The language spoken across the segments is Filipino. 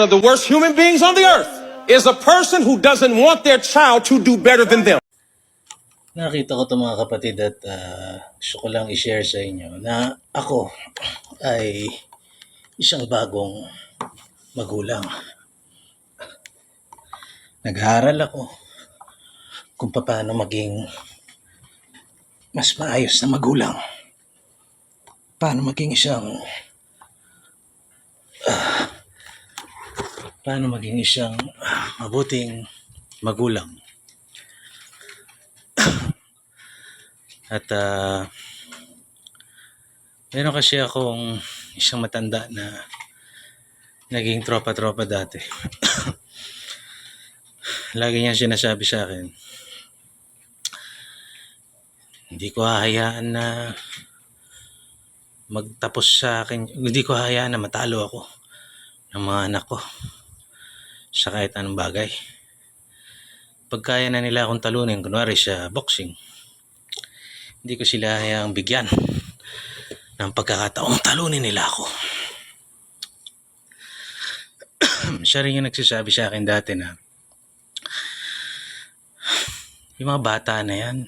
of the worst human beings on the earth is a person who doesn't want their child to do better than them. Nakita ko ito mga kapatid at ah, gusto ko lang i-share sa inyo na ako ay isang bagong magulang. Nag-aaral ako kung paano maging mas maayos na magulang. Paano maging isang ah, paano maging isang ah, mabuting magulang. At ah, meron kasi akong isang matanda na naging tropa-tropa dati. Lagi niya sinasabi sa akin, hindi ko hahayaan na magtapos sa akin, hindi ko hahayaan na matalo ako ng mga anak ko sa kahit anong bagay. Pagkaya na nila akong talunin, kunwari sa boxing, hindi ko sila hayang bigyan ng pagkakataong talunin nila ako. Siya rin yung nagsasabi sa akin dati na yung mga bata na yan,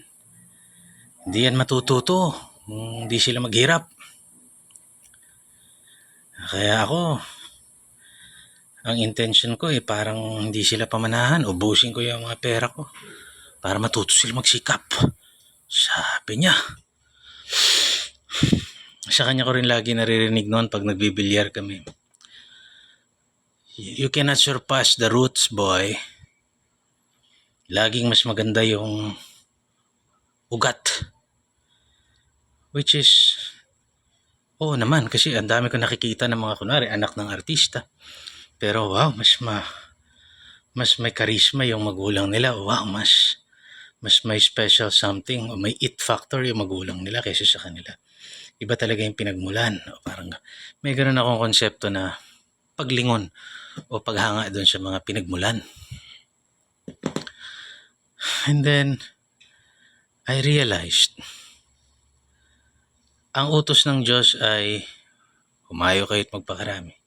hindi yan matututo kung hindi sila maghirap. Kaya ako, ang intention ko eh parang hindi sila pamanahan, ubusin ko yung mga pera ko para matuto sila magsikap. Sabi niya. Sa kanya ko rin lagi naririnig noon pag nagbibilyar kami. You cannot surpass the roots, boy. Laging mas maganda yung ugat. Which is, oo naman, kasi ang dami ko nakikita ng mga kunwari, anak ng artista. Pero wow, mas ma, mas may karisma yung magulang nila. Wow, mas, mas may special something o may it factor yung magulang nila kaysa sa kanila. Iba talaga yung pinagmulan. O parang may ganun akong konsepto na paglingon o paghanga doon sa mga pinagmulan. And then, I realized, ang utos ng Diyos ay humayo kayo at magpakarami.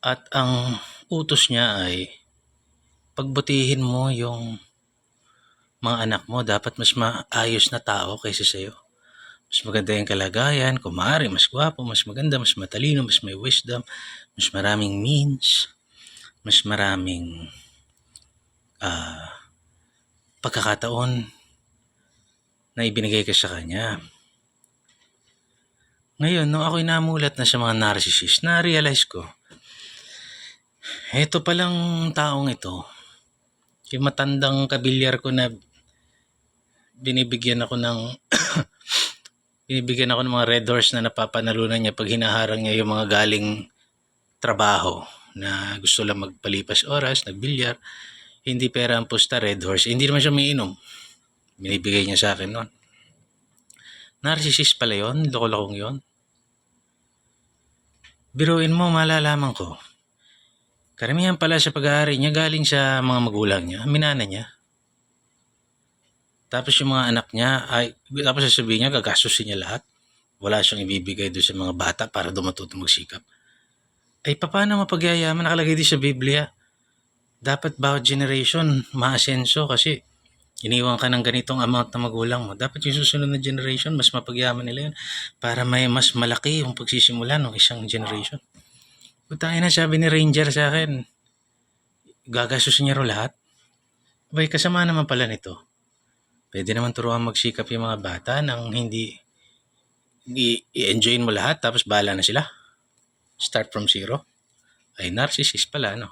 At ang utos niya ay pagbutihin mo yung mga anak mo, dapat mas maayos na tao kaysa sa'yo. Mas maganda yung kalagayan, kumari, mas gwapo, mas maganda, mas matalino, mas may wisdom, mas maraming means, mas maraming ah, pagkakataon na ibinigay ka sa kanya. Ngayon, nung ako'y namulat na sa mga narcissist, na-realize ko, eto palang taong ito, yung matandang kabilyar ko na binibigyan ako ng binibigyan ako ng mga red horse na napapanalunan niya pag hinaharang niya yung mga galing trabaho na gusto lang magpalipas oras, nagbilyar, hindi pera ang pusta, red horse. Hindi naman siya umiinom. Binibigay niya sa akin noon. Narcissist pala yun, loko-lokong yun. Biruin mo, malalaman ko. Karamihan pala sa pag-aari niya galing sa mga magulang niya, minana niya. Tapos yung mga anak niya, ay, tapos sasabihin niya, gagastusin niya lahat. Wala siyang ibibigay doon sa mga bata para dumatuto magsikap. Ay, paano mapagyayaman? Nakalagay din sa Biblia. Dapat bawat generation maasenso kasi iniwan ka ng ganitong amount na magulang mo. Dapat yung susunod na generation, mas mapagyaman nila yun para may mas malaki yung pagsisimula ng isang generation. Putang na sabi ni Ranger sa akin, gagastusin niya raw lahat. Abay, kasama naman pala nito. Pwede naman turuan magsikap yung mga bata nang hindi i-enjoyin mo lahat tapos bahala na sila. Start from zero. Ay, narcissist pala, no?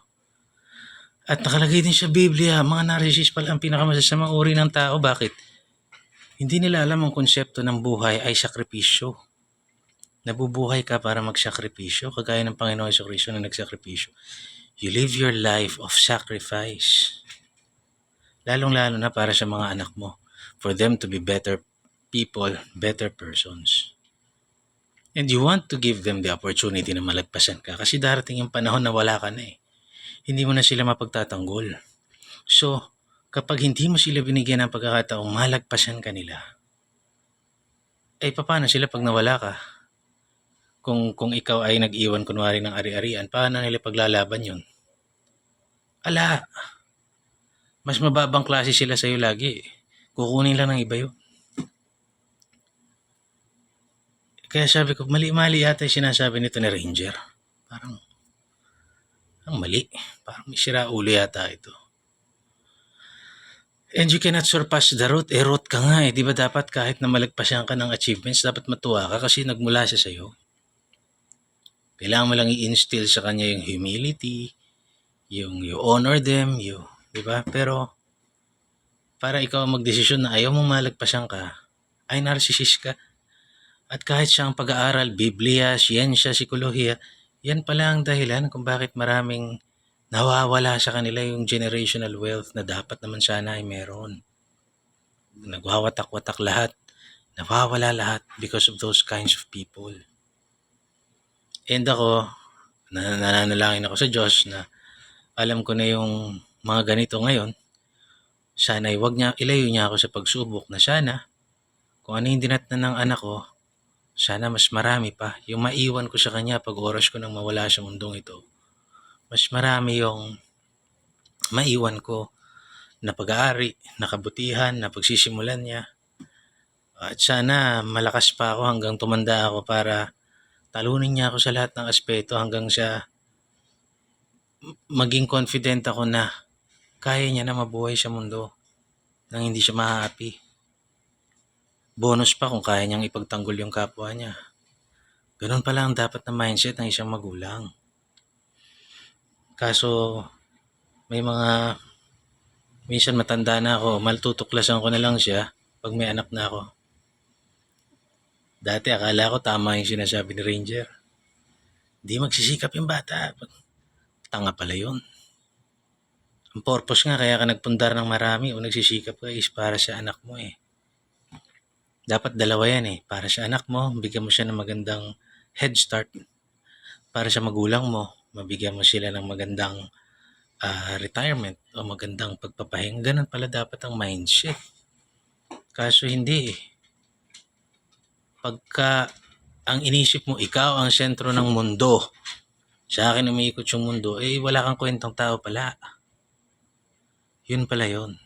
At nakalagay din sa Biblia, mga narcissist pala ang pinakamasasamang uri ng tao. Bakit? Hindi nila alam ang konsepto ng buhay ay sakripisyo. Nabubuhay ka para magsakripisyo, kagaya ng Panginoon sa Kristo na nagsakripisyo. You live your life of sacrifice. Lalong-lalo na para sa mga anak mo. For them to be better people, better persons. And you want to give them the opportunity na malagpasan ka kasi darating yung panahon na wala ka na eh. Hindi mo na sila mapagtatanggol. So, kapag hindi mo sila binigyan ng pagkakataong malagpasan ka nila, ay paano sila pag nawala ka? Kung, kung ikaw ay nag-iwan kunwari ng ari-arian, paano nila paglalaban yun? Ala, mas mababang klase sila sa'yo lagi. Kukunin lang ng iba yun. Kaya sabi ko, mali-mali yata yung sinasabi nito ni Ranger. Parang, ang mali. Parang may sira ulo yata ito. And you cannot surpass the root. Eh, root ka nga eh. Di ba dapat kahit na malagpasan ka ng achievements, dapat matuwa ka kasi nagmula siya sa'yo. Kailangan mo lang i-instill sa kanya yung humility, yung you honor them, you, di ba? Pero, para ikaw magdesisyon na ayaw mong malagpasan ka, ay narcissist ka. At kahit siya ang pag-aaral, Biblia, siyensya, psikolohiya, yan pala ang dahilan kung bakit maraming nawawala sa kanila yung generational wealth na dapat naman sana ay meron. Nagwawatak-watak lahat. Nawawala lahat because of those kinds of people. And ako, na- nananalangin ako sa Diyos na alam ko na yung mga ganito ngayon. Sana wag niya, ilayo niya ako sa pagsubok na sana kung ano yung dinatnan ng anak ko, sana mas marami pa. Yung maiwan ko sa kanya pag oras ko nang mawala sa mundong ito. Mas marami yung maiwan ko na pag-aari, na kabutihan, na pagsisimulan niya. At sana malakas pa ako hanggang tumanda ako para talunin niya ako sa lahat ng aspeto hanggang m- maging confident ako na kaya niya na mabuhay sa mundo nang hindi siya ma-happy. Bonus pa kung kaya niyang ipagtanggol yung kapwa niya. Ganun pala ang dapat na mindset ng isang magulang. Kaso, may mga, minsan matanda na ako, maltutuklasan ko na lang siya pag may anak na ako. Dati akala ko tama yung sinasabi ni Ranger. Di magsisikap yung bata. Tanga pala yun. Ang purpose nga kaya ka nagpundar ng marami o nagsisikap ka is para sa anak mo eh. Dapat dalawa yan eh. Para sa anak mo, bigyan mo siya ng magandang head start. Para sa magulang mo, mabigyan mo sila ng magandang ah, retirement o magandang pagpapahinga. Ganun pala dapat ang mindset. Kaso hindi eh. Pagka ang inisip mo, ikaw ang sentro ng mundo, sa akin umiikot yung mundo, eh wala kang kwentang tao pala. Yun pala yun.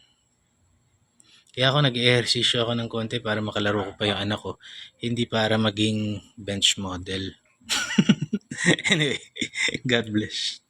Kaya ako nag-ehersisyo ako ng konti para makalaro ko pa yung anak ko. Hindi para maging bench model. anyway, God bless.